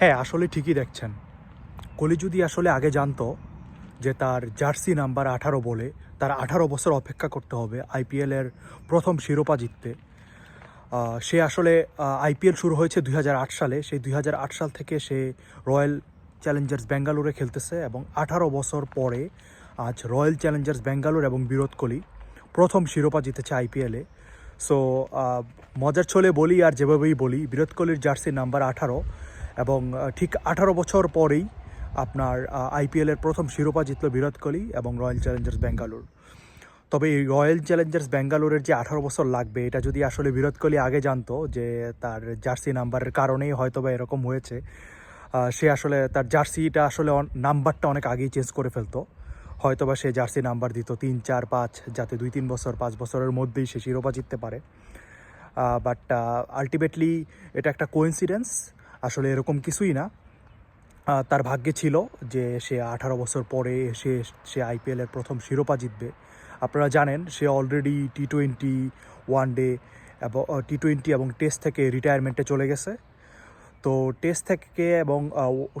হ্যাঁ আসলে ঠিকই দেখছেন। কোহলি যদি আসলে আগে জানতো যে তার জার্সি নাম্বার আঠারো বলে তার আঠারো বছর অপেক্ষা করতে হবে আইপিএলের প্রথম শিরোপা জিততে সে আসলে আইপিএল শুরু হয়েছে দুই হাজার আট সালে। সেই দুই হাজার আট সাল থেকে সে রয়্যাল চ্যালেঞ্জার্স বেঙ্গালুরে খেলতেছে এবং আঠারো বছর পরে আজ রয়্যাল চ্যালেঞ্জার্স ব্যাঙ্গালোর এবং বিরাট কোহলি প্রথম শিরোপা জিতেছে আইপিএলে সো মজার ছলে বলি আর যেভাবেই বলি বিরাট কোহলির জার্সি নাম্বার আঠারো এবং ঠিক আঠারো বছর পরেই আপনার আইপিএলের প্রথম শিরোপা জিতল বিরাট কোহলি এবং রয়্যাল চ্যালেঞ্জার্স ব্যাঙ্গালোর। তবে এই রয়্যাল চ্যালেঞ্জার্স ব্যাঙ্গালোরের যে আঠারো বছর লাগবে, এটা যদি আসলে বিরাট কোহলি আগে জানতো যে তার জার্সি নাম্বারের কারণেই হয়তো বা এরকম হয়েছে সে আসলে তার জার্সিটা আসলে নাম্বারটা অনেক আগেই চেঞ্জ করে ফেলতো। হয়তো বা সে জার্সি নাম্বার দিত তিন, চার, পাঁচ, যাতে দুই, তিন বছর, পাঁচ বছরের মধ্যেই সে শিরোপা জিততে পারে। বাট আলটিমেটলি এটা একটা কোইন্সিডেন্স আসলে এরকম কিছুই না। তার ভাগ্যে ছিল যে সে আঠারো বছর পরে সে সে আইপিএলের প্রথম শিরোপা জিতবে। আপনারা জানেন, সে already T twenty one day এবং টি টোয়েন্টি এবং টেস্ট থেকে রিটায়ারমেন্টে চলে গেছে। তো টেস্ট থেকে এবং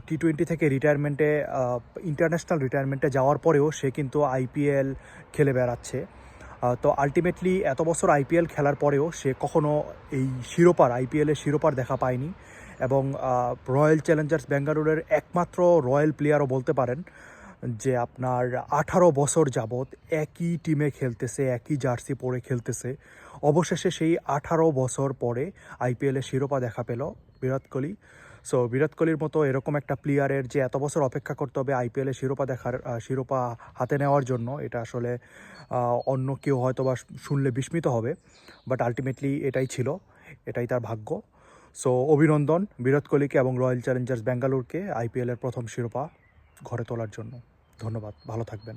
টি টোয়েন্টি থেকে রিটায়ারমেন্টে ইন্টারন্যাশনাল রিটায়ারমেন্টে যাওয়ার পরেও সে কিন্তু আইপিএল খেলে বেড়াচ্ছে। তো আলটিমেটলি এত বছর আইপিএল খেলার পরেও সে কখনো এই শিরোপার আইপিএলের শিরোপার দেখা পায়নি। এবং রয়্যাল চ্যালেঞ্জার্স বেঙ্গালুরের একমাত্র রয়্যাল প্লেয়ারও বলতে পারেন যে আপনার আঠারো বছর যাবৎ একই টিমে খেলতেছে, একই জার্সি পরে খেলতেছে। অবশেষে সেই আঠারো বছর পরে আইপিএলের শিরোপা দেখা পেল বিরাট কোহলি। সো বিরাট কোহলির মতো এরকম একটা প্লেয়ারের যে এত বছর অপেক্ষা করতে হবে আইপিএলে শিরোপা দেখার শিরোপা হাতে নেওয়ার জন্য, এটা আসলে অন্য কেউ হয়তো বা শুনলে বিস্মিত হবে বাট আলটিমেটলি এটাই ছিল, এটাই তার ভাগ্য। সো অভিনন্দন বিরাট কোহলিকে এবং রয়্যাল চ্যালেঞ্জার্স ব্যাঙ্গালোরকে আইপিএলের প্রথম শিরোপা ঘরে তোলার জন্য। ধন্যবাদ, ভালো থাকবেন।